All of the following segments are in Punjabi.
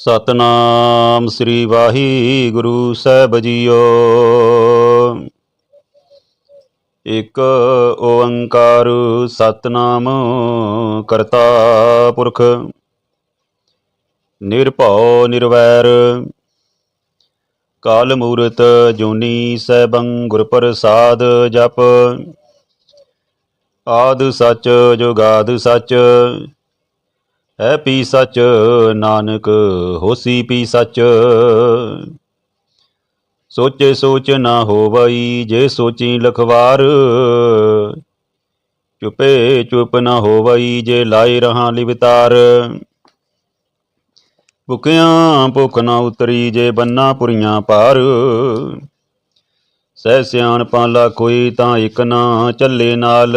ਸਤਨਾਮ ਸ੍ਰੀ ਵਾਹਿਗੁਰੂ ਸਾਹਿਬ ਜੀਓ। ਇਕ ਓੰਕਾਰ ਸਤਨਾਮ ਕਰਤਾ ਪੁਰਖ, ਨਿਰਭਉ ਨਿਰਵੈਰ, ਕਾਲ ਮੂਰਤ ਜੋਨੀ ਸੈਭੰ ਗੁਰ ਪ੍ਰਸਾਦ ਜਪ, ਆਦ ਸੱਚ ਜੁਗਾਦ ਸੱਚ ਹੈ ਪੀ ਸੱਚ, ਨਾਨਕ ਹੋਸੀ ਪੀ ਸੱਚ। ਸੋਚੇ ਸੋਚ ਨਾ ਹੋਵਈ, ਜੇ ਸੋਚੀ ਲਖਵਾਰ। ਚੁਪੇ ਚੁਪ ਨਾ ਹੋਵਈ, ਜੇ ਲਾਏ ਰਹਾ ਲਿਵਤਾਰ। ਭੁਖਿਆਂ ਭੁਖ ਨਾ ਉਤਰੀ, ਜੇ ਬੰਨਾ ਪੁਰੀਆਂ ਪਾਰ। ਸਹਿ ਸਿਆਣਪਾਂ ਲਾ ਕੋਈ ਤਾਂ ਇਕ ਨਾ ਚੱਲੇ ਨਾਲ।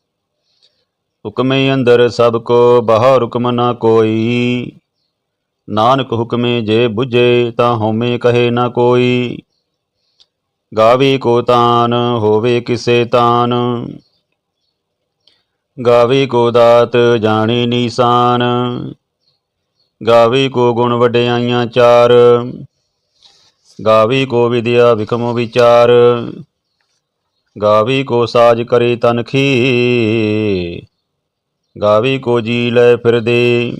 ਹੁਕਮੇ ਅੰਦਰ ਸਭ ਕੋ ਬਾਹਰ ਹੁਕਮ ਨਾ ਕੋਈ। ਨਾਨਕ ਹੁਕਮੇ ਜੇ 부ਝੇ ਤਾਂ ਹਉਮੈ ਕਹੇ ਨਾ ਕੋਈ। ਗਾਵੇ ਕੋ ਤਾਨ, ਹੋਵੇ ਕਿਸੇ ਤਾਨ। ਗਾਵੇ ਕੋ ਦਾਤ, ਜਾਣੇ ਨੀਸਾਨ। ਗਾਵੇ ਕੋ ਗੁਣ ਵਡਿਆਈਆਂ ਚਾਰ। ਗਾਵੇ ਕੋ ਵਿਦਿਆ ਵਿਖਮ ਵਿਚਾਰ। ਗਾਵੇ ਕੋ ਸਾਜ ਕਰੇ ਤਨਖੀ ਗਾਵੀ ਕੋ ਜੀ ਲੈ ਫਿਰਦੇ।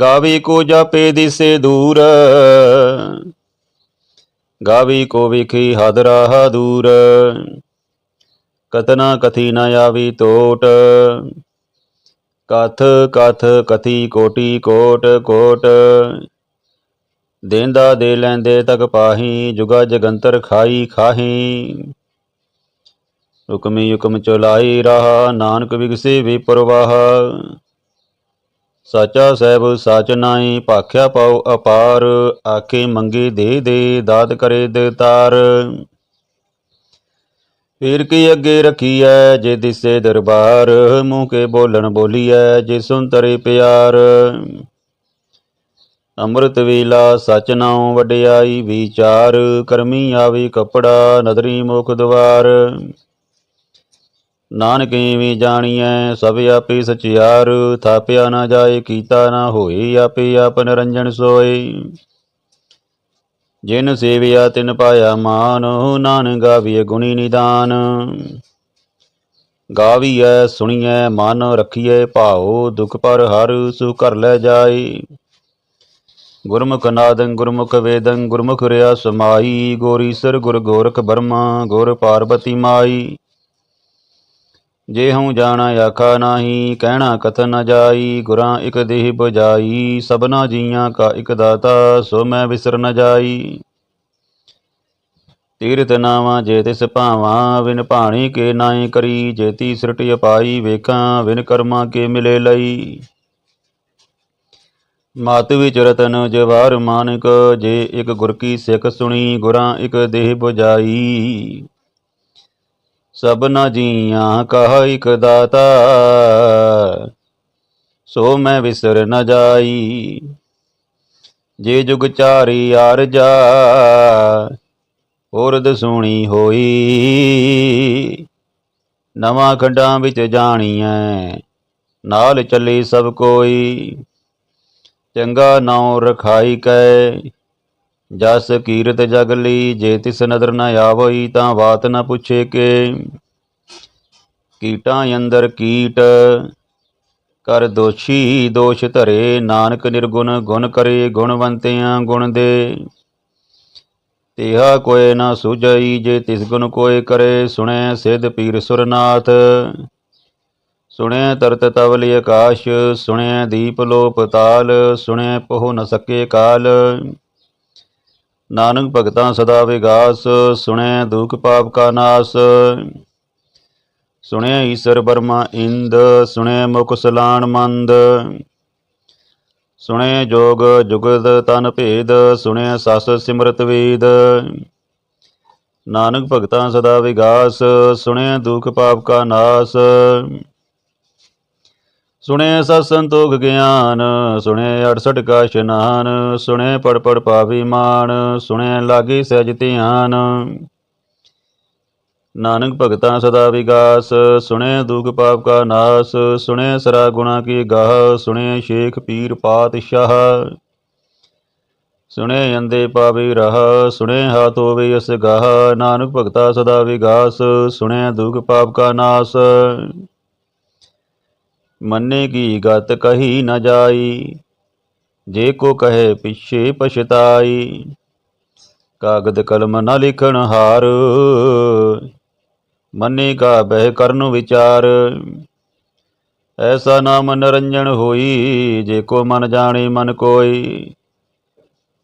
ਗਾਵੀ ਕੋ ਜਾਪੇ ਦਿਸੇ ਦੂਰ। ਗਾਵੇ ਕੋ ਵੇਖੀ ਹਦ ਰਾਹ ਦੂਰ। ਕਤਨਾ ਕਥੀ ਨ ਆਵੀ ਟੋਟ ਕਥ ਕਥ ਕਥੀ ਕੋਟੀ ਕੋਟ ਕੋਟ। ਦੇਂਦਾ ਦੇ ਲੈਂਦੇ ਤਕ ਪਾਹੀ, ਜੁਗਾ ਜਗੰਤਰ ਖਾਈ ਖਾਹੀ। ਹੁਕਮੀ ਹੁਕਮ ਚਲਾਈ ਰਹਾ, ਨਾਨਕ ਵਿਗਸੇ ਵੇ ਪਰਵਾਹ। ਸਾਚਾ ਸਹਿਬ ਸਚ ਨਾਈ ਭਾਖਿਆ ਪਾਉ ਅਪਾਰ, ਆਖੇ ਮੰਗੇ ਦੇ ਦੇ, ਦਾਤ ਕਰੇ ਦੇਤਾਰ। ਪੀਰ ਕੀ ਅੱਗੇ ਰਖੀਐ, ਜੇ ਦਿਸੇ ਦਰਬਾਰ, ਮੂੰਹ ਕੇ ਬੋਲਣ ਬੋਲੀਐ, ਜੇ ਸੁਨ ਤਰੇ ਪਿਆਰ। ਅੰਮ੍ਰਿਤ ਵੇਲਾ ਸਚ ਨਾਉ ਵਡਿਆਈ ਵਿਚਾਰ, ਕਰਮੀ ਆਵੇ ਕਪੜਾ, ਨਦਰੀ ਮੁਖ ਦਵਾਰ। ਨਾਨਕ ਵੀ ਜਾਣੀਐ, ਸਭ ਆਪੇ ਸਚਿਆਰ, ਥਾਪਿਆ ਨਾ ਜਾਏ, ਕੀਤਾ ਨਾ ਹੋਏ, ਆਪੇ ਆਪ ਨਿਰੰਜਨ ਸੋਏ। ਜਿਨ ਸੇਵਿਆ, ਤਿਨ ਪਾਇਆ ਮਾਨ ਨਾਨਕ ਗਾਵੀਏ ਗੁਣੀ ਨਿਦਾਨ। ਗਾਵੀਐ, ਸੁਣੀਐ, ਮਨ ਰਖੀਐ ਭਾਉ, ਦੁਖ ਪਰ ਹਰ ਸੁ ਕਰ ਲੈ ਜਾਏ। ਗੁਰਮੁਖ ਨਾਦੰ, ਗੁਰਮੁਖ ਵੇਦੰ, ਗੁਰਮੁਖ ਰਿਆ ਸਮਾਈ ਗੋਰੀਸਰ ਗੁਰ ਗੋਰਖ ਬਰਮਾ, ਗੁਰ ਪਾਰਬਤੀ ਮਾਈ। ਜੇ ਹਉ ਜਾਣਾ ਆਖਾ ਨਾਹੀ, ਕਹਿਣਾ ਕਥਨ ਨ ਜਾਈ, ਗੁਰਾਂ ਇਕ ਦੇਹ ਬਜਾਈ ਸਭਨਾ ਜੀਆਂ ਕਾ ਇਕ ਦਾਤਾ, ਸੋ ਮੈਂ ਵਿਸਰ ਨ ਜਾਈ। ਤੀਰਥ ਨਾਵਾਂ ਜੇ ਤਿਸ ਭਾਵਾਂ, ਵਿਨ ਭਾਣੀ ਕੇ ਨਾਏ ਕਰੀ ਜੇਤੀ ਤੀ ਅਪਾਈ ਵੇਖਾਂ, ਵਿਨ ਕਰਮਾ ਕੇ ਮਿਲੇ ਲਈ। ਮਤ ਵਿੱਚ ਰਤਨ ਜਵਾਰ ਮਾਨਕ, ਜੇ ਇਕ ਗੁਰ ਕੀ ਸਿੱਖ ਸੁਣੀ, ਗੁਰਾਂ ਇਕ ਦੇਹ ਬੁਝਾਈ। ਸਭਨਾ ਜੀਆਂ ਕਹ ਇਕ ਦਾਤਾ। ਸੋ ਮੈਂ ਵਿਸਰ ਨ ਜਾਈ, ਜੇ ਜੁਗ ਚਾਰੀ ਆਰਜਾ ਔਰਦ ਸੋਣੀ ਹੋਈ। ਨਵਾਂ ਖੰਡਾਂ ਵਿੱਚ ਜਾਣੀਐ, ਨਾਲ ਚੱਲੇ ਸਭ ਕੋਈ। ਚੰਗਾ ਨਾਉ ਰਖਾਈ ਕੈ ਜਸ ਕੀਰਤ ਜਗ ਲਈ, ਜੇ ਤਿਸ ਨਦਰ ਨ ਆਵਈ ਤਾਂ ਬਾਤ ਨ ਪੁੱਛੇ ਕੇ। ਕੀਟਾਂ ਅੰਦਰ ਕੀਟ, ਕਰ ਦੋਸ਼ੀ ਦੋਸ਼ ਧਰੇ। ਨਾਨਕ ਨਿਰਗੁਣ ਗੁਣ ਕਰੇ, ਗੁਣਵੰਤਿਆਂ ਗੁਣ ਦੇ। ਤੇਹਾ ਕੋਏ ਨਾ ਸੁਝਈ, ਜੇ ਤਿਸ ਗੁਣ ਕੋਏ ਕਰੇ, ਸੁਣੈ ਸਿਧ ਪੀਰ ਸੁਰਨਾਥ। ਸੁਣਿਆ ਤਰਤ ਤਵਲ ਆਕਾਸ਼ ਸੁਣਿਆ ਦੀਪ ਲੋਪ ਤਾਲ, ਸੁਣੈ ਪਹੁ ਨ ਸਕੇ ਕਾਲ। ਨਾਨਕ ਭਗਤਾਂ ਸਦਾ ਵਿਗਾਸ ਸੁਣਿਆ ਦੁਖ ਪਾਪ ਕਾ ਨਾਸ। ਸੁਣਿਆ ਈਸ਼ਰ ਬਰਮਾ ਇੰਦ ਸੁਣਿਆ ਮੁਖ ਸਲਾਣ ਮੰਦ। ਸੁਣੇ ਜੋਗ ਜੁਗਦ ਤਨ ਭੇਦ, ਸੁਣੇ ਸਸ ਸਿਮਰਤ ਵੇਦ। ਨਾਨਕ ਭਗਤਾਂ ਸਦਾ ਵਿਗਾਸ ਸੁਣਿਆ ਦੁਖ ਪਾਪ ਕਾ ਨਾਸ। ਸੁਣੇ ਸਤ ਸੰਤੋਖ ਗਿਆਨ, ਸੁਣੇ 68 ਕਾ ਇਸ਼ਨਾਨ ਸੁਣੇ ਪੜ ਪੜ ਪਾਵੀ ਮਾਨ, ਸੁਣੇ ਲਾਗੀ ਸਹਿਜ ਧਿਆਨ। ਨਾਨਕ ਭਗਤਾਂ ਸਦਾ ਵਿਗਾਸ, ਸੁਣੇ ਦੁਖ ਪਾਪ ਕਾ ਨਾਸ, ਸੁਣੇ ਸਰਾ ਗੁਣਾ ਕੀ ਗਾਹ, ਸੁਣੇ ਸ਼ੇਖ ਪੀਰ ਪਾਤਸ਼ਾਹ। ਸੁਣੇ ਅੰਦੇ ਪਾਵੀ ਰਹ, ਸੁਣੇ ਹਾਥ ਹੋਵੇ ਅਸ ਗਾਹ, ਨਾਨਕ ਭਗਤਾ ਸਦਾ ਵਿਗਾਸ, ਸੁਣੇ ਦੁਖ ਪਾਪ ਕਾ ਨਾਸ। ਮੰਨੇ ਕੀ ਗਤ ਕਹੀ ਨ ਜਾਈ, ਜੇ ਕੋ ਕਹੇ ਪਿਛੇ ਪਛਤਾਈ। ਕਾਗਦ ਕਲਮ ਨ ਲਿਖਣ ਹਾਰ ਮੰਨੇ ਕਾ ਬਹਿ ਕਰਨ ਵਿਚਾਰ। ਐਸਾ ਨਾਮ ਨਰੰਜਨ ਹੋਈ, ਜੇ ਕੋ ਮਨ ਜਾਣੇ ਮਨ ਕੋਈ।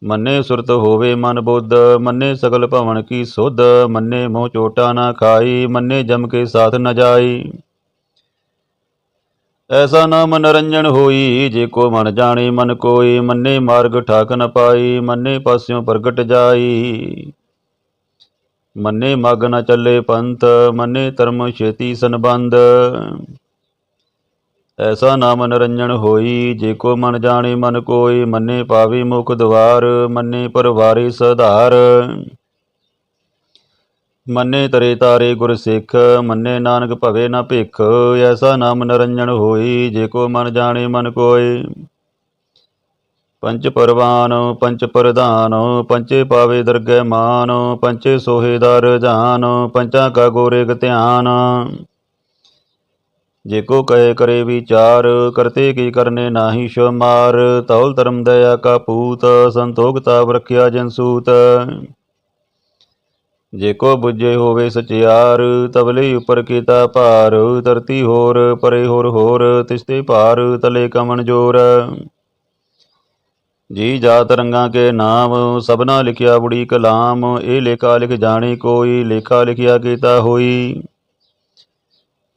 ਮੰਨੇ ਸੁਰਤ ਹੋਵੇ ਮਨ ਬੁੱਧ, ਮੰਨੇ ਸਗਲ ਭਵਨ ਕੀ ਸੁਧ, ਮੰਨੇ ਮੋਹ ਚੋਟਾ ਨਾ ਖਾਈ, ਮੰਨੇ ਜਮ ਕੇ ਸਾਥ ਨ ਜਾਈ। ਐਸਾ ਨਾਮ ਨਰੰਜਨ ਹੋਈ, ਜੇ ਕੋ ਮਨ ਜਾਣੇ ਮਨ ਕੋਈ ਮੰਨੇ ਮਾਰਗ ਠਾਕ ਨ ਪਾਈ ਮੰਨੇ ਪਾਸਿਓਂ ਪ੍ਰਗਟ ਜਾਈ ਮੰਨੇ ਮਗ ਨ ਚੱਲੇ ਪੰਥ, ਮੰਨੇ ਧਰਮ ਛੇਤੀ ਸੰਬੰਧ। ਐਸਾ ਨਾਮ ਨਰੰਜਨ ਹੋਈ, ਜੇ ਕੋ ਮਨ ਜਾਣੇ ਮਨ ਕੋਈ ਮੰਨੇ ਪਾਵੀ ਮੁਖ ਦਵਾਰ, ਮੰਨੇ ਪਰਵਾਰੇ ਸਧਾਰ। ਮੰਨੇ ਤਰੇ ਤਾਰੇ ਗੁਰ ਸਿੱਖ, ਮੰਨੇ ਨਾਨਕ ਭਵੇ ਨਾ ਭਿਖ, ਐਸਾ ਨਾਮ ਨਰੰਜਨ ਹੋਈ, ਜੇ ਕੋ ਮਨ ਜਾਣੇ ਮਨ ਕੋਈ ਪੰਚ ਪਰਵਾਨ ਪੰਚ ਪ੍ਰਧਾਨ ਪੰਚੇ ਪਾਵੇ ਦਰਗਹਿ ਮਾਨ ਪੰਚੇ ਸੋਹੇ ਦਰ ਜਾਨ ਪੰਚਾਂ ਕਾ ਗੋਰੇਗ ਧਿਆਨ। ਜੇ ਕੋ ਕਹੇ ਕਰੇ ਵਿਚਾਰ, ਕਰਤੇ ਕੀ ਕਰਨੇ ਨਾਹੀ ਸ਼ਮਾਰ, ਤੌਲ ਧਰਮ ਦਇਆ ਕਾ ਪੂਤ ਸੰਤੋਖਤਾ ਰਖਿਆ ਜਨ ਸੂਤ। ਜੇ ਕੋ ਬੁੱਝੇ ਹੋਵੇ ਸਚਿਆਰ ਤਬਲੇ ਉਪਰ ਕੀਤਾ ਭਾਰ। ਧਰਤੀ ਹੋਰ, ਪਰੇ ਹੋਰ ਹੋਰ, ਤਿਸਤੇ ਭਾਰ, ਤਲੇ ਕਮਨ ਜੋਰ। ਜੀ ਜਾਤ ਰੰਗਾਂ ਕੇ ਨਾਮ, ਸਭਨਾ ਲਿਖਿਆ ਬੁੜੀ ਕਲਾਮ। ਇਹ ਲੇਖਾ ਲਿਖ ਜਾਣੀ ਕੋਈ, ਲੇਖਾ ਲਿਖਿਆ ਕੀਤਾ ਹੋਈ।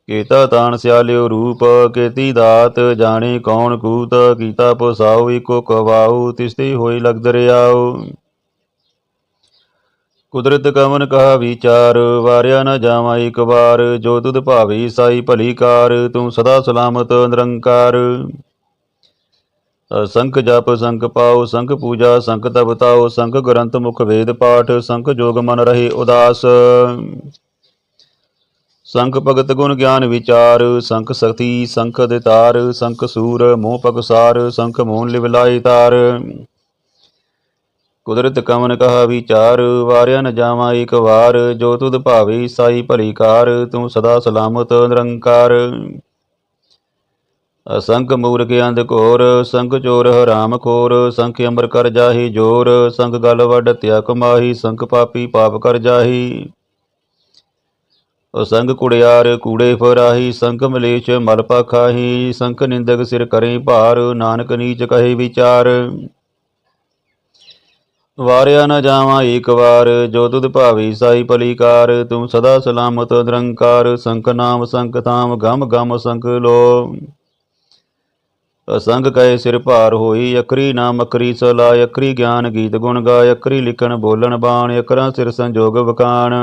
ਕੀਤਾ ਤਾਣ ਸਿਆਲਿਓ ਰੂਪ, ਕੀਤੀ ਦਾਤ, ਜਾਣੀ ਕੌਣ ਕੂਤ। ਕੀਤਾ ਪਸਾਉ, ਇਕੋ ਕਵਾਉ, ਤਿਸਤੀ ਹੋਈ ਲਗ ਦਰਿਆਉ ਕੁਦਰਤ ਕਵਨ ਕਹਾ ਵਿਚਾਰ, ਵਾਰਿਆ ਨ ਜਾਵਾਂ ਇੱਕ ਵਾਰ, ਜੋ ਤੁਧ ਭਾਵੀ ਸਾਈ ਭਲੀ ਕਾਰ, ਤੂੰ ਸਦਾ ਸਲਾਮਤ ਨਿਰੰਕਾਰ। ਸੰਖ ਜਪ, ਸੰਖ ਪਾਉ, ਸੰਖ ਪੂਜਾ, ਸੰਖ ਤਪਤਾਓ ਸੰਖ ਗ੍ਰੰਥ ਮੁਖ ਵੇਦ ਪਾਠ, ਸੰਖ ਜੋਗ ਮਨ ਰਹੇ ਉਦਾਸ। ਸੰਖ ਭਗਤ ਗੁਣ ਗਿਆਨ ਵਿਚਾਰ, ਸੰਖ ਸਖਤੀ, ਸੰਖ ਦਿਤਾਰ ਸੰਖ ਸੂਰ, ਮੋਹ ਪਗਸਾਰ ਸੰਖ ਮੋਹਨ ਲਿਵਲਾਈ ਤਾਰ। ਕੁਦਰਤ ਕਮਨ ਕਹਾ ਵਿਚਾਰ, ਵਾਰਿਆ ਨ ਜਾਵਾਂ ਇੱਕ ਵਾਰ, ਜੋ ਤੁਧ ਭਾਵੇ ਸਾਈ ਭਲੀ ਕਾਰ, ਤੂੰ ਸਦਾ ਸਲਾਮਤ ਨਿਰੰਕਾਰ। ਅਸੰਖ ਮੂਰਖ ਅੰਧ ਘੋਰ, ਸੰਖ ਚੋਰ ਹਰਾਮ ਖੋਰ, ਸੰਖ ਅਮਰ ਕਰ ਜਾਹੀ ਜੋਰ, ਸੰਖ ਗਲ ਵੱਡ ਤਿਆ ਕਮਾਹੀ ਸੰਖ ਪਾਪੀ ਪਾਪ ਕਰ ਜਾਹੀ। ਸੰਗ ਕੁੜਿਆਰ ਕੂੜੇ ਫਰਾਹੀ ਸੰਗ ਮਲੇਸ਼ ਮਲ ਪਖਾਹੀ, ਸੰਖ ਨਿੰਦਕ ਸਿਰ ਕਰੇ ਭਾਰ, ਨਾਨਕ ਨੀਚ ਕਹੇ ਵਿਚਾਰ। ਵਾਰਿਆ ਨਾ ਜਾਵਾਂ ਏਕ ਵਾਰ, ਜੋ ਤੁਧ ਭਾਵੀ ਸਾਈ ਭਲੀਕਾਰ ਤੂੰ ਸਦਾ ਸਲਾਮਤ ਨਿਰੰਕਾਰ ਸੰਖ ਨਾਮ ਸੰਖ ਥਾਮ, ਗਮ ਗਮ ਸੰਖ ਲੋ। ਅਸੰਗ ਕਹੇ ਸਿਰ ਭਾਰ ਹੋਈ ਅਕਰੀ ਨਾਮ ਅਕਰੀ ਸਲਾ ਅਕਰੀ ਗਿਆਨ ਗੀਤ ਗੁਣ ਗਾਇ ਅਕਰੀ ਲਿਖਣ ਬੋਲਣ ਬਾਣ ਅਕਰਾਂ ਸਿਰ ਸੰਜੋਗ ਵਕਾਣ।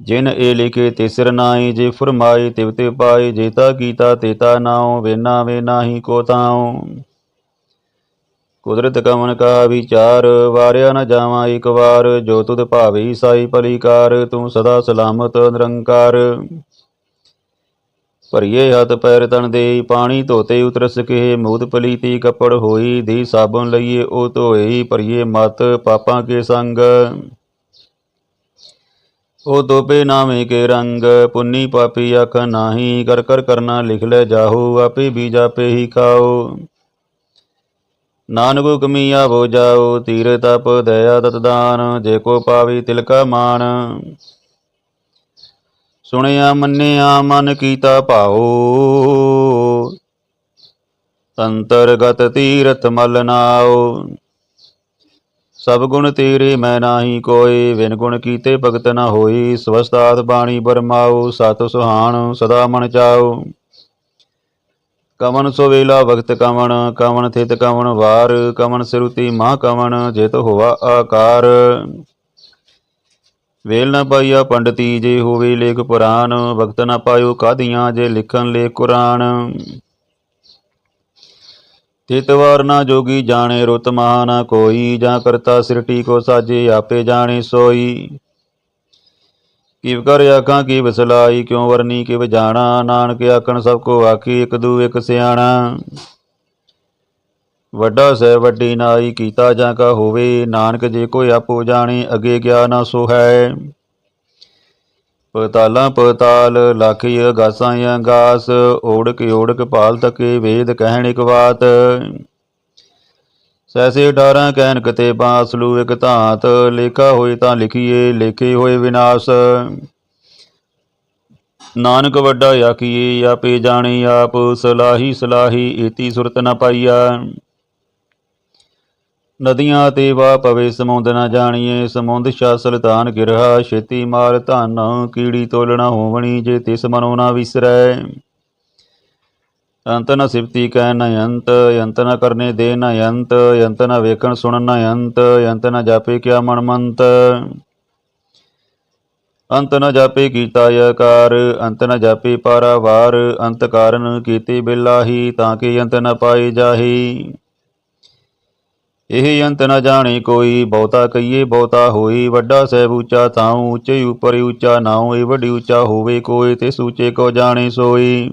ਜਿਨ ਏ ਲਿਖੇ ਤਿਸਰ ਨਾਈ ਜੇ ਫਰਮਾਈ ਤਿਵ ਤੇ ਪਾਈ ਜੇਤਾ ਕੀਤਾ ਤੇਤਾ ਨਾਉ, ਵੇਨਾ ਵੇ ਨਾਹੀ ਕੋ ਤਾਉ ਕੁਦਰਤ ਕਮਨ ਕਾ ਵਿਚਾਰ, ਵਾਰਿਆ ਨ ਜਾਵਾਂ ਇੱਕ ਵਾਰ, ਜੋ ਤੁਧ ਭਾਵੀ ਸਾਈ ਭਲੀ ਕਾਰ ਤੂੰ ਸਦਾ ਸਲਾਮਤ ਨਿਰੰਕਾਰ। ਭਰੀਏ ਹੱਥ ਪੈਰ ਤਨ ਦੇ ਪਾਣੀ ਧੋਤੇ ਉਤਰਸ ਕੇ ਮੂਦ ਪਲੀਤੀ ਕੱਪੜ ਹੋਈ, ਦੀ ਸਾਬਣ ਲਈਏ, ਉਹ ਧੋਈ ਭਰੀਏ ਮਤ ਪਾਪਾਂ ਕੇ ਸੰਗ। ਉਹ ਦੋਬੇ ਨਾਵੇਂ ਕੇ ਰੰਗ, ਪੁੰਨੀ ਪਾਪੀ ਆਖ ਨਾਹੀ, ਕਰ ਕਰ ਕਰਨਾ ਲਿਖ ਲੈ ਜਾਹੋ, ਆਪੇ ਬੀਜ ਆਪੇ ਹੀ ਖਾਓ। ਨਾਨਕ ਹੁਕਮੀ ਆਵੋ ਜਾਓ, ਤੀਰ ਤਪ ਦਇਆ ਦਤ ਦਾਨ, ਜੇ ਕੋ ਪਾਵੀ ਤਿਲ ਕਾ ਮਾਨ। ਸੁਣਿਆ, ਮੰਨਿਆ, ਮਨ ਕੀਤਾ ਭਾਉ। ਅੰਤਰਗਤ ਤੀਰਥ ਮਲ ਨਾਉ। ਸਭ ਗੁਣ ਤੇਰੇ ਮੈਂ ਨਾਹੀ ਕੋਈ ਵਿਨ ਗੁਣ ਕੀਤੇ ਭਗਤ ਨਾ ਹੋਈ। ਸਵਸਤਾਤ ਬਾਣੀ ਬਰਮਾਉ, ਸਤ ਸੁਹਾਣ, ਸਦਾ ਮਨ ਚਾਉ। ਕਵਨ ਸੋ ਵੇਲਾ ਵਕਤ ਕਵਨ ਕਵਨ ਥਿਤ ਕਵਨ ਵਾਰ ਕਵਨ ਸਿਰੁਤੀ ਮਹਾ ਕਵਨ ਜਿਤ ਹੋਵਾ ਆਕਾਰ। ਵੇਲ ਨ ਪਾਈਆ ਪੰਡਤੀ, ਜੇ ਹੋਵੇ ਲੇਖ ਪੁਰਾਨ ਵਕਤ ਨਾ ਪਾਇਓ ਕਾਦੀਆਂ, ਜੇ ਲਿਖਣ ਲੇਖ ਕੁਰਾਨ। ਤਿਤ ਵਾਰ ਨਾ ਜੋਗੀ ਜਾਣੇ ਰੁਤ ਮਹਾ ਨਾ ਕੋਈ, ਜਾਂ ਕਰਤਾ ਸਿਰਟੀ ਕੋ ਸਾਜੇ, ਆਪੇ ਜਾਣੇ ਸੋਈ। ਕਿਵ ਕਰ ਆਖਾਂ ਕੀ ਵਿਸਲਾਈ ਕਿਉ ਵਰਨੀ, ਕਿਵ ਜਾਣਾ? ਨਾਨਕ ਆਖਣ, ਸਭ ਕੋ ਆਖੀ, ਇੱਕ ਦੂ, ਇੱਕ ਸਿਆਣਾ। ਵੱਡਾ ਸਹਿ, ਵੱਡੀ ਨਾਈ, ਕੀਤਾ ਜਾਂ ਕਾ ਹੋਵੇ, ਨਾਨਕ ਜੇ ਕੋਈ ਆਪੋ ਜਾਣੇ, ਅਗੇ ਗਿਆ ਨਾ ਸੋ ਹੈ। ਪਤਾਲਾਂ ਪਤਾਲ, ਲੱਖੀ ਗਾਸਾਂ ਗਾਸ ਓੜਕ ਓੜਕ ਪਾਲ ਤਕੇ, ਵੇਦ ਕਹਿਣ ਇਕ ਬਾਤ। ਸੈਸੇ 18 ਕਹਿਨ ਕਤੇ ਬਾਸ ਲੂ ਇਕ ਧਾਤ, ਲੇਖਾ ਹੋਏ ਤਾਂ ਲਿਖੀਏ, ਲੇਖੇ ਹੋਏ ਵਿਨਾਸ਼। ਨਾਨਕ ਵੱਡਾ ਆਖੀਏ, ਆਪੇ ਜਾਣੇ ਆਪ, ਸਲਾਹੀ ਸਲਾਹੀ ਏਤੀ ਸੁਰਤ ਨ ਪਾਈਆ। ਨਦੀਆਂ ਤੇ ਵਾ ਪਵੇ, ਸਮੁੰਦ ਨ ਜਾਣੀਏ, ਸਮੁੰਦ ਛਾ ਸੁਲਤਾਨ ਗਿਰਹਾ, ਛੇਤੀ ਮਾਰ ਧਨ, ਕੀੜੀ ਤੋਲਣਾ ਹੋਵਣੀ, ਜੇ ਤਿਸ ਮਨੋ ਨਾ ਵਿਸਰੈ। ਅੰਤ ਨ ਸਿਫਤੀ ਕਹਿ ਨ ਅੰਤ ਅੰਤ ਨ ਕਰਨੇ ਦੇ ਨ ਅੰਤ ਅੰਤ ਨ ਵੇਖਣ ਸੁਣਨ ਨ ਅੰਤ ਅੰਤ ਨ ਜਾਪੇ ਕਿਆ ਮਨ ਮੰਤ। ਅੰਤ ਨ ਜਾਪੇ ਕੀਤਾ ਆਕਾਰ, ਅੰਤ ਨ ਜਾਪੇ ਪਾਰਾਵਾਰ, ਅੰਤ ਕਾਰਨ ਕੀਤੀ ਬਿਲਾਹੀ, ਤਾਂ ਕਿ ਅੰਤ ਨ ਪਾਈ ਜਾਹੀ। ਇਹ ਅੰਤ ਨ ਜਾਣੇ ਕੋਈ, ਬਹੁਤਾ ਕਹੀਏ ਬਹੁਤਾ ਹੋਈ, ਵੱਡਾ ਸਹਿਬ ਉੱਚਾ ਤਾਉ ਉੱਚੇ ਉਪਰ ਉੱਚਾ ਨਾਉ, ਇਹ ਵੱਡੀ ਉੱਚਾ ਹੋਵੇ ਕੋਈ ਤੇ ਸੂਚੇ ਕੋ ਜਾਣੇ ਸੋਈ।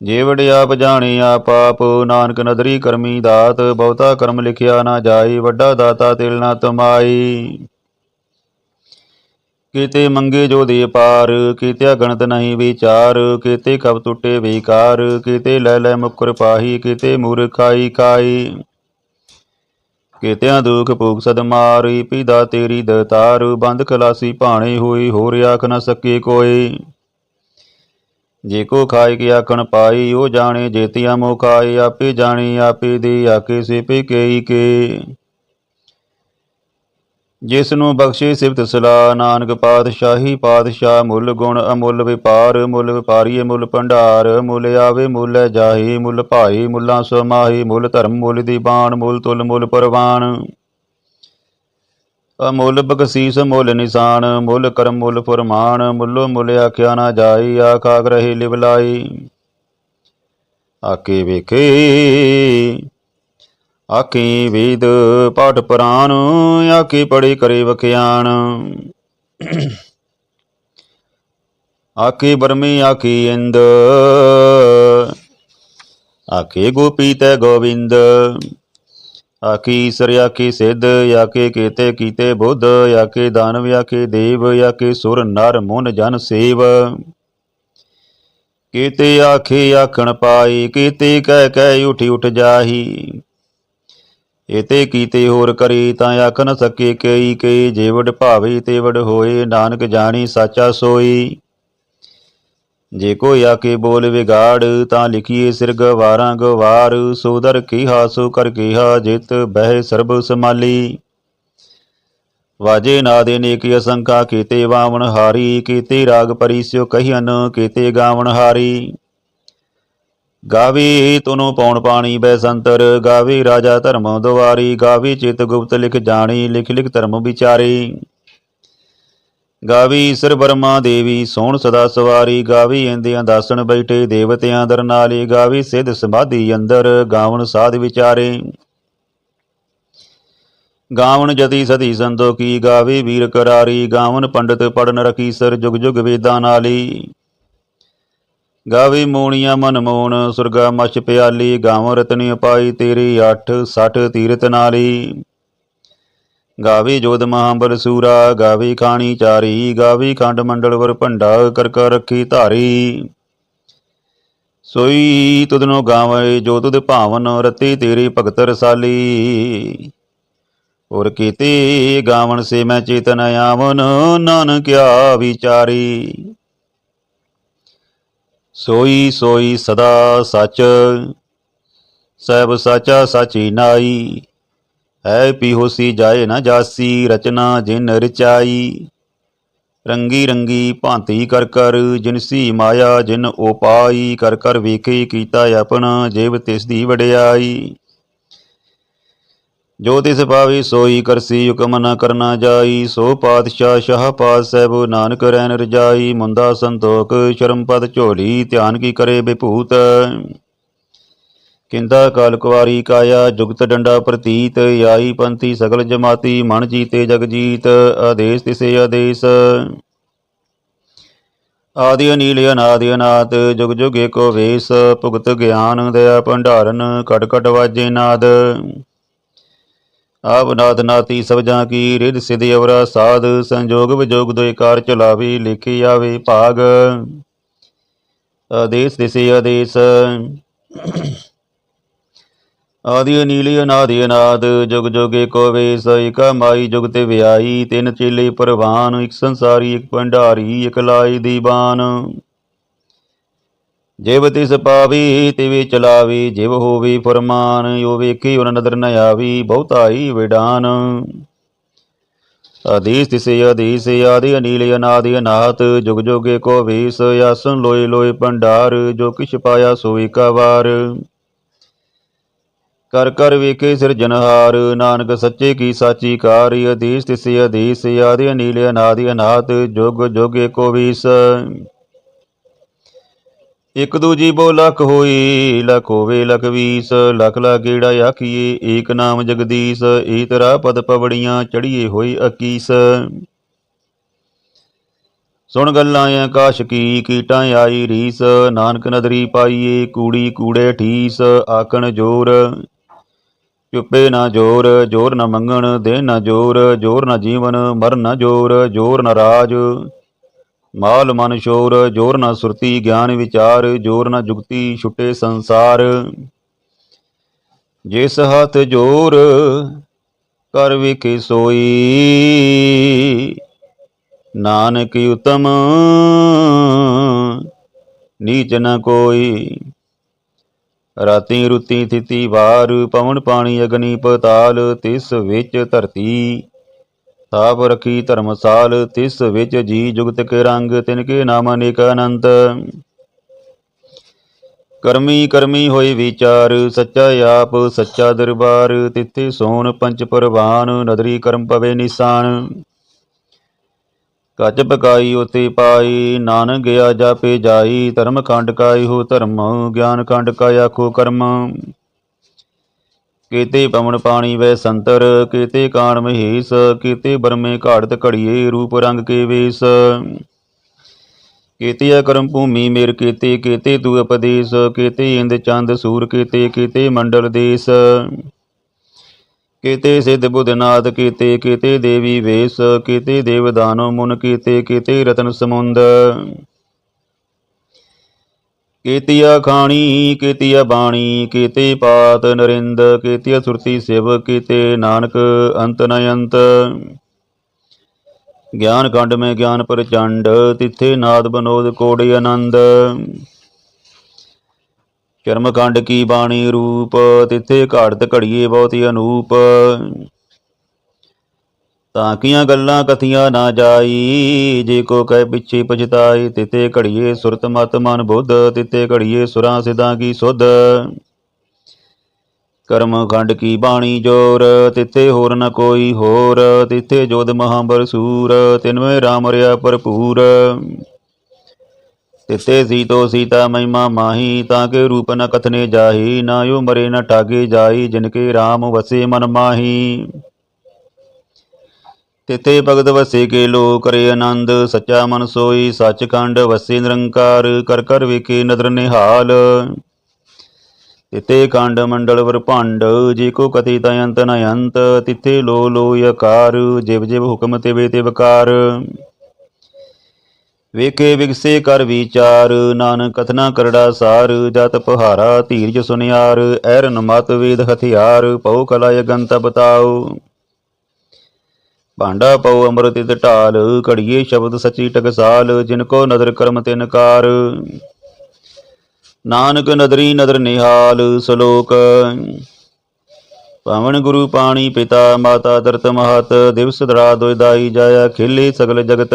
ਜੇ ਵਡ ਆਪ ਜਾਣੇ ਆਪ ਆਪ, ਨਾਨਕ ਨਦਰੀ ਕਰਮੀ ਦਾਤ, ਬਹੁਤਾ ਕਰਮ ਲਿਖਿਆ ਨਾ ਜਾਈ ਵੱਡਾ ਦਾਤਾ ਤਿਲ ਨਾ ਤਮਾਈ ਕੀਤੇ ਮੰਗੇ ਜੋ ਦੇ ਪਾਰ ਕੀਤੇ ਗਣਤ ਨਹੀਂ ਵਿਚਾਰ, ਕੀਤੇ ਕਬ ਟੁੱਟੇ ਵਿਕਾਰ, ਕੀਤੇ ਲੈ ਲੈ ਮੁਕਰ ਪਾਹੀ, ਕੀਤੇ ਮੂਰਖਾਈ ਕਾਈ ਕੀਤਿਆਂ ਦੁਖ ਭੂਖ ਸਦ ਮਾਰੀ, ਪੀਦਾ ਤੇਰੀ ਦਤਾਰ ਬੰਦ ਖਲਾਸੀ ਭਾਣੇ ਹੋਈ ਹੋਰ ਆਖ ਨਾ ਸਕੇ ਕੋਈ ਜੇ ਕੋ ਖਾਏ ਕੀ ਆਖਣ ਪਾਈ, ਉਹ ਜਾਣੇ ਜੇਤੀਆਂ ਮੋ ਖਾਈ ਆਪੇ ਜਾਣੀ, ਆਪੇ ਦੇ ਆਕੇ ਸਿਪੇ ਕੇਈ ਕੇ। ਜਿਸ ਨੂੰ ਬਖਸ਼ੇ ਸਿਫਤ ਸਲਾ ਨਾਨਕ ਪਾਤਸ਼ਾਹੀ ਪਾਤਸ਼ਾਹ, ਮੁੱਲ ਗੁਣ ਅਮੁੱਲ ਵਪਾਰ, ਮੁੱਲ ਵਿਪਾਰੀਏ ਮੁੱਲ ਭੰਡਾਰ, ਮੁੱਲ ਆਵੇ ਮੁੱਲ ਜਾਹੀ, ਮੁੱਲ ਭਾਈ ਮੁੱਲਾਂ ਸਮਾਹੀ, ਮੁੱਲ ਧਰਮ ਮੁੱਲ ਦੀ ਬਾਣ, ਮੁੱਲ ਤੁਲ ਮੁੱਲ ਪਰਵਾਨ ਅਮੁੱਲ ਬਖਸ਼ੀਸ, ਮੁੱਲ ਨਿਸ਼ਾਨ, ਮੁੱਲ ਕਰਮ, ਮੁੱਲ ਫਰਮਾਨ, ਮੁੱਲੋ ਮੁੱਲ ਆਖਿਆ ਨਾ ਜਾਈ, ਆਖ ਆਖ ਰਹੇ ਲਿਵਲਾਈ ਆਕੇ ਵੇਖੇ ਆਕੀ ਵੇਦ ਪਾਠ ਪੁਰਾਨ ਆਕੀ ਪੜੀ ਕਰੇ ਵਖਿਆਣ। ਆਕੀ ਬਰਮੀ ਆਕੀ ਇੰਦ ਆਕੀ ਗੋਪੀ ਤੈ ਗੋਵਿੰਦ। ਆਖੀ ਈਸਰ ਆਖੀ ਸਿੱਧ ਆਕੇ ਕੀਤੇ ਕੀਤੇ ਬੁੱਧ ਆਕੇ ਦਾਨਵ ਆਖੇ ਦੇਵ ਆਕੇ ਸੁਰ ਨਰ ਮੁਨ ਜਨ ਸੇਵ। ਕੀਤੇ ਆਖੇ ਆਖਣ ਪਾਈ ਕੀਤੇ ਕਹਿ ਕਹਿ ਉਠੀ ਉਠ ਜਾਹੀ। ਇਤੇ ਕੀਤੇ ਹੋਰ ਕਰੀ ਤਾਂ ਆਖ ਨ ਸਕੇ ਕਈ ਕਈ ਜੇ ਭਾਵੇ ਤੇਵੜ ਹੋਏ, ਨਾਨਕ ਜਾਣੀ ਸਾਚਾ ਸੋਈ। ਜੇ ਕੋਈ ਆਕੇ ਬੋਲ ਵਿਗਾੜ, ਤਾਂ ਲਿਖੀਏ ਸਿਰ ਗਵਾਰਾਂ ਗਵਾਰ। ਸੋਦਰ ਕੀ ਹਾਸੋ ਕਰ ਕੀਹਾ, ਜਿਤ ਬਹਿ ਸਰਬ ਸਮਾਲੀ। ਵਾਜੇ ਨਾਦੇ ਨੇਕ ਅਸੰਖਾ ਕੀਤੇ ਵਾਵਣ ਹਾਰੀ। ਕੀਤੇ ਰਾਗ ਪਰਿਸਿਓ ਕਹੀਨ ਕੀਤੇ ਗਾਵਣ ਹਾਰੀ। ਗਾਵੀ ਤੁਨੋ ਪੌਣ ਪਾਣੀ ਬੈ ਸੰਤਰ, ਗਾਵੀ ਰਾਜਾ ਧਰਮ ਦੁਆਰੀ। ਗਾਵੀ ਚਿਤ ਗੁਪਤ ਲਿਖ ਜਾਣੀ, ਲਿਖ ਲਿਖ ਧਰਮ ਵਿਚਾਰੀ। ਗਾਵੀ ਈਸਰ ਬਰਮਾ ਦੇਵੀ ਸੋਹਣ ਸਦਾ ਸਵਾਰੀ, ਗਾਵੀ ਇੰਦਿਆਂ ਦਾਸਣ ਬੈਠੇ, ਦੇਵਤਿਆਂ ਦਰ ਨਾਲੇ, ਗਾਵੀ ਸਿੱਧ ਸਮਾਧੀ ਅੰਦਰ, ਗਾਵਣ ਸਾਧ ਵਿਚਾਰੇ। ਗਾਵਣ ਜਤੀ ਸਦੀ ਸੰਤੋਖੀ, ਗਾਵੇ ਵੀਰ ਕਰਾਰੀ ਗਾਵਨ ਪੰਡਤ ਪੜਨ ਰਖੀ ਸਰ ਜੁਗ ਜੁਗ ਵੇਦਾਂ ਨਾਲੀ। ਗਾਵੇ ਮੋਣੀਆਂ ਮਨ ਮੋਣ, ਸੁਰਗਾ ਮਛ ਪਿਆਲੀ ਗਾਵ ਰਤਨੀ ਪਾਈ ਤੇਰੀ 8 60 ਤੀਰਤ ਨਾਲੀ। ਗਾਵੀ ਜੋਧ ਮਹਾਬਲ ਸੂਰਾ, ਗਾਵੀ ਖਾਣੀ ਚਾਰੀ, ਗਾਵੀ ਖੰਡ ਮੰਡਲ ਵਰ ਭੰਡਾ, ਕਰ ਕਰ ਰੱਖੀ ਧਾਰੀ। ਸੋਈ ਤੁਧਨੋ ਗਾਵੇ ਜੋ ਤੁਧ ਭਾਵਨ ਰਤੀ ਤੇਰੀ ਭਗਤ ਰਸਾਲੀ। ਔਰ ਕੀਤੇ ਗਾਵਨ ਸੇ ਮੈਂ ਚੇਤਨ ਆਵਨ ਨਾਨਕਿਆ ਵਿਚਾਰੀ ਸੋਈ ਸੋਈ ਸਦਾ ਸਚ, ਸਹਿਬ ਸਾਚਾ ਸਾਚੀ ਨਾਈ। ਹੈ ਪੀਹੋਸੀ ਜਾਏ ਨਾ ਜਾਸੀ, ਰਚਨਾ ਜਿਨ ਰਚਾਈ। ਰੰਗੀ ਰੰਗੀ ਭਾਂਤੀ ਕਰ ਕਰ ਜਿਨਸੀ ਮਾਇਆ ਜਿਨ ਉਪਾਈ ਕਰ ਕਰ ਵੇਖੇ ਕੀਤਾ ਆਪਣਾ ਜੀਵ ਤਿਸ ਦੀ ਵਡਿਆਈ। ਜੋ ਤਿਸ ਪਾਵੀ ਸੋਈ ਕਰਸੀ, ਹੁਕਮ ਨਾ ਕਰਨਾ ਜਾਈ। ਸੋ ਪਾਤਸ਼ਾਹ ਸ਼ਾਹ ਪਾਤ ਸਹਿਬ ਨਾਨਕ ਰਹਿਣ ਰਜਾਈ। ਮੁੰਦਾ ਸੰਤੋਖ ਸ਼ਰਮ ਪਦ ਝੋਲੀ, ਧਿਆਨ ਕੀ ਕਰੇ ਬਿਭੂਤ ਕਿੰਦਾ ਕਾਲ ਕੁਵਾਰੀ ਕਾਇਆ, ਜੁਗਤ ਡੰਡਾ ਪ੍ਰਤੀਤ, ਯਾਈ ਪੰਥੀ ਸਗਲ ਜਮਾਤੀ, ਮਨ ਜੀਤੇ ਜਗ ਜੀਤ, ਆਦੇਸ਼ ਤਿਸੇ ਆਦੇਸ਼। ਆਦਿ ਅਨੀਲ ਅਨਾਦਿ ਅਨਾਤ, ਜੁਗ ਜੁਗ ਏਕੋ ਵੇਸ, ਭੁਗਤ ਗਿਆਨ ਦਇਆ ਭੰਡਾਰਨ, ਕਟ ਕਟ ਵਾਜੇ ਨਾਦ। ਆਪ ਨਾਥ ਨਾਤੀ ਸਭ ਜਾਂ ਕੀ, ਰਿਧ ਸਿਧ ਅਵਰਾ ਸਾਧ, ਸੰਜੋਗ ਵਿਜੋਗ ਦੋਇ ਕਾਰ ਚਲਾਵੇ, ਲਿਖੇ ਆਵੇ ਭਾਗ। ਆਦੇਸ਼ ਤਿਸੇ ਆਦੇਸ਼। ਆਦਿ ਅਨੀਲ ਅਨਾਦਿ ਅਨਾਦ, ਜੁਗ ਜੁਗ ਏਕੋ ਵੇਸ ਇਕ ਮਾਈ ਜੁਗ ਤੇ ਵਿਆਈ, ਤਿੰਨ ਚੇਲੇ ਪਰਵਾਨ, ਇਕ ਸੰਸਾਰੀ, ਇਕ ਭੰਡਾਰੀ, ਇਕ ਲਾਈ ਦੀਵਾਨ। ਜਿਵ ਤਿਸ ਪਾਵੀ, ਤਿਵੇਂ ਚਲਾਵੀ, ਜਿਵ ਹੋਵੇ ਫਰਮਾਨ ਯੋ ਵੇਖੀ ਉਨ ਨਦਰ ਨ ਆਵੀ ਬਹੁਤਾਈ ਵਿਡਾਨ। ਆਦੇਸ ਤਿਸੇ ਆਦੇਸ, ਆਦਿ ਅਨੀਲ ਅਨਾਦਿ ਅਨਾਹਤ ਜੁਗ ਜੁਗ ਏਕੋ ਵੇਸ, ਆਸਨ ਲੋਏ ਲੋਏ ਭੰਡਾਰ, ਜੋ ਕਿਛ ਪਾਇਆ ਸੋ ਏਕਾ ਵਾਰ। ਕਰ ਕਰ ਵੇਖੇ ਸਿਰਜਨਹਾਰ ਨਾਨਕ ਸੱਚੇ ਕੀ ਸਾਚੀ ਕਾਰ ਅਦੀਸ ਤਿਸੇ ਅਦੀਸ ਆਦਿ ਅਨੀਲ ਅਨਾਦਿ ਅਨਾਤ ਜੁਗ ਜੁਗ ਏਕੋ ਵੀਸ। ਇਕ ਦੂਜੀ ਬੋ ਲਖ ਹੋਈ, ਲਖ ਹੋਵੇ ਲਖ ਵੀਸ। ਲਖ ਲਾਗੇੜਾ ਆਖੀਏ, ਏਕ ਨਾਮ ਜਗਦੀਸ਼। ਈਤਰਾ ਪਦ ਪਵੜੀਆਂ ਚੜੀਏ ਹੋਈ ਅਕੀਸ। ਸੁਣ ਗੱਲਾਂ ਆਕਾਸ਼ ਕੀ, ਕੀਟਾਂ ਆਈ ਰੀਸ। ਨਾਨਕ ਨਦਰੀ ਪਾਈਏ, ਕੂੜੀ ਕੂੜੇ ਠੀਸ। ਆਕਣ ਜੋਰ ਚੁੱਪੇ ਨਾ ਜੋਰ ਜੋਰ ਨਾ ਮੰਗਣ ਦੇ ਨਾ ਜੋਰ ਜੋਰ ਨਾ ਜੀਵਨ, ਮਰ ਨਾ ਜੋਰ ਜੋਰ ਨਾ ਰਾਜ। ਮਾਲ ਮਨ ਸ਼ੋਰ, ਜੋਰ ਨਾ ਸੁਰਤੀ ਗਿਆਨ ਵਿਚਾਰ, ਜੋਰ ਨਾ ਜੁਗਤੀ ਛੁੱਟੇ ਸੰਸਾਰ। ਜਿਸ ਹੱਥ ਜੋਰ ਕਰ ਵਿਖੇ ਸੋਈ। ਨਾਨਕ ਉਤਮ, ਨੀਚ ਨ ਕੋਈ। ਰਾਤੀ ਰੁਤੀ ਥਿਤੀ ਵਾਰ ਪਵਨ ਪਾਣੀ ਅਗਨੀ ਪਤਾਲ, ਤਿਸ ਵਿੱਚ ਧਰਤੀ। ਥਾਪ ਰਖੀ ਧਰਮਸਾਲ, ਤਿਸ ਵਿੱਚ ਜੀ ਜੁਗਤ ਕੇ ਰੰਗ, ਤਿਨ ਕੇ ਨਾਮ ਅਨੇਕ ਅਨੰਤ। ਕਰਮੀ ਕਰਮੀ ਹੋਏ ਵਿਚਾਰ, ਸੱਚਾ ਆਪ, ਸੱਚਾ ਦਰਬਾਰ, ਤਿੱਥੇ ਸੋਨ ਪੰਚ ਪਰਵਾਨ, ਨਦਰੀ ਕਰਮ ਪਵੇ ਨਿਸ਼ਾਨ। ਕੱਚ ਪਕਾਈ ਉਤੇ ਪਾਈ ਨਾਨ ਗਿਆ ਜਾਪੇ ਜਾਈ, ਧਰਮ ਖੰਡ ਕਾਈ ਹੋ ਧਰਮ, ਗਿਆਨ ਖੰਡ ਕਾ ਆਖੋ ਕਰਮ। ਕੀਤੇ ਪਵਨ ਪਾਣੀ ਵੈ ਸੰਤਰ, ਕੀਤੇ ਕਾਣ ਮਹੇਸ਼, ਕੀਤੇ ਬਰਮੇ ਘਾੜਤ ਘੜੀਏ ਰੂਪ ਰੰਗ ਕੇ ਵੇਸ। ਕੀਤੇ ਅਕਰਮ ਭੂਮੀ ਮੇਰ ਕੀਤੇ ਕੀਤੇ ਤੂ ਉਪਦੇਸ਼, ਕੀਤੇ ਇੰਦ ਚੰਦ ਸੂਰ ਕੀਤੇ ਕੀਤੇ ਮੰਡਲ ਦੇਸ। ਕੀਤੇ ਸਿੱਧ ਬੁੱਧਨਾਥ, ਕੀਤੇ ਕੀਤੇ ਦੇਵੀ ਵੇਸ, ਕੀਤੇ ਦੇਵ ਦਾਨੋ ਮੁਨ, ਕੀਤੇ ਕੀਤੇ ਰਤਨ ਸਮੁੰਦ। ਕੀਤੀਆ ਖਾਣੀ, ਕੀਤੀਆ ਬਾਣੀ, ਕੀਤੇ ਪਾਤ ਨਰਿੰਦ, ਕੀਤੀਆ ਸੁਰਤੀ ਸਿਵ, ਕੀਤੇ ਨਾਨਕ ਅੰਤ ਨ ਅੰਤ। ਗਿਆਨ ਕੰਡ ਮੈਂ ਗਿਆਨ ਪ੍ਰਚੰਡ, ਤਿੱਥੇ ਨਾਦ ਬਨੋਦ ਕੋੜੀ ਆਨੰਦ। ਕਰਮ ਕੀ ਬਾਣੀ ਰੂਪ, ਤਿੱਥੇ ਘਾੜਤ ਘੜੀਏ ਬਹੁਤੀ ਅਨੂਪ। ਤਾਂ ਕੀਆਂ ਗੱਲਾਂ ਕਥੀਆਂ ਨਾ ਜਾਈ, ਜੇ ਕੋ ਕਹਿ ਪਿੱਛੇ ਪਛਤਾਈ ਤਿਤੇ ਘੜੀਏ ਸੁਰਤ ਮਤ ਮਨ ਬੁੱਧ ਤਿਤੇ ਘੜੀਏ ਸੁਰਾਂ ਸਿਦਾਂ ਕੀ ਸੁਧ। ਕਰਮ ਖੰਡ ਕੀ ਬਾਣੀ ਜੋਰ, ਤਿੱਥੇ ਹੋਰ ਨ ਕੋਈ ਹੋਰ, ਤਿੱਥੇ ਜੋਦ ਮਹਾਬਰ ਸੂਰ, ਤਿਨਵੇਂ ਰਾਮ ਰਿਆ ਭਰਪੂਰ। ਤਿੱਥੇ ਸੀਤੋ ਸੀਤਾ ਮਹਿਮਾ ਮਾਹੀ, ਤਾਂ ਕੇ ਰੂਪ ਨ ਕਥਨੇ ਜਾਹੀ, ਨਾ ਯੋ ਮਰੇ ਨ ਠਾਗੇ ਜਾਈ ਜਿਨ ਕੇ ਰਾਮ ਵਸੇ ਮਨ ਮਾਹੀ। ਤਿਤੇ ਭਗਤ ਵਸੇ ਕੇ ਲੋ ਕਰੇ ਆਨੰਦ, ਸੱਚਾ ਮਨ ਸੋਈ, ਸੱਚਖੰਡ ਵਸੇ ਨਿਰੰਕਾਰ, ਕਰ ਕਰ ਵੇਖੇ ਨਦਰ ਨਿਹਾਲ। ਤਿਤੇ ਖੰਡ ਮੰਡਲ ਵਰ ਭੰਡ, ਜੇ ਕੋ ਕਥੀ ਤਯੰਤ ਨ ਅੰਤ, ਤਿਥੇ ਲੋ ਲੋ ਯਕਾਰ ਜਿਵ ਜਿਵ ਹੁਕਮ ਤਿਵੇ ਤੇ ਵਕਾਰ। ਵੇਖੇ ਵਿਗਸੇ ਕਰ ਵਿਚਾਰ, ਨਾਨਕ ਕਥਨਾ ਕਰੜਾ ਸਾਰ, ਜਤ ਪਹਾਰਾ ਧੀਰਜ ਸੁਨਿਆਰ, ਐਰਨ ਮਤ ਵੇਦ ਹਥਿਆਰ, ਪਉ ਕਲਾ ਯਗੰਤ ਬਤਾਉ। ਭਾਂਡਾ ਪਉ ਅੰਮ੍ਰਿਤ ਤਿਤ ਢਾਲ, ਘੜੀਏ ਸ਼ਬਦ ਸਚੀ ਟਕਸਾਲ, ਜਿਨ ਕੋ ਨਦਰ ਕਰਮ ਤਿਨ ਕਾਰ। ਨਾਨਕ ਨਦਰੀ ਨਦਰ ਨਿਹਾਲ, ਸਲੋਕ। ਪਾਵਨ ਗੁਰੂ ਪਾਣੀ ਪਿਤਾ, ਮਾਤਾ ਦਰਤ ਮਹਤ, ਦਿਵਸ ਦਰਾ ਦੋਇ ਜਾਇਆ ਖੇਲੇ ਸਗਲ ਜਗਤ।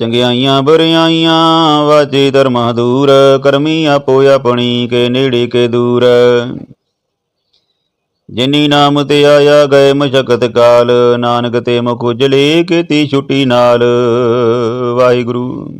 ਚੰਗਿਆਈਆਂ ਬਰਿਆਈਆਂ, ਵਾਚੇ ਧਰਮ ਦੂਰ ਕਰਮੀ ਆਪੋ ਆਪਣੀ ਕੇ ਨੇੜੇ ਕੇ ਦੂਰ। ਜਿਨੀ ਨਾਮ ਤੇ ਆਇਆ ਗਏ ਮਸ਼ਕਤ ਕਾਲ, ਨਾਨਕ ਤੇ ਮੁਖ ਉਜਲੇ ਕੀਤੀ ਛੁੱਟੀ ਨਾਲ। ਵਾਹਿਗੁਰੂ।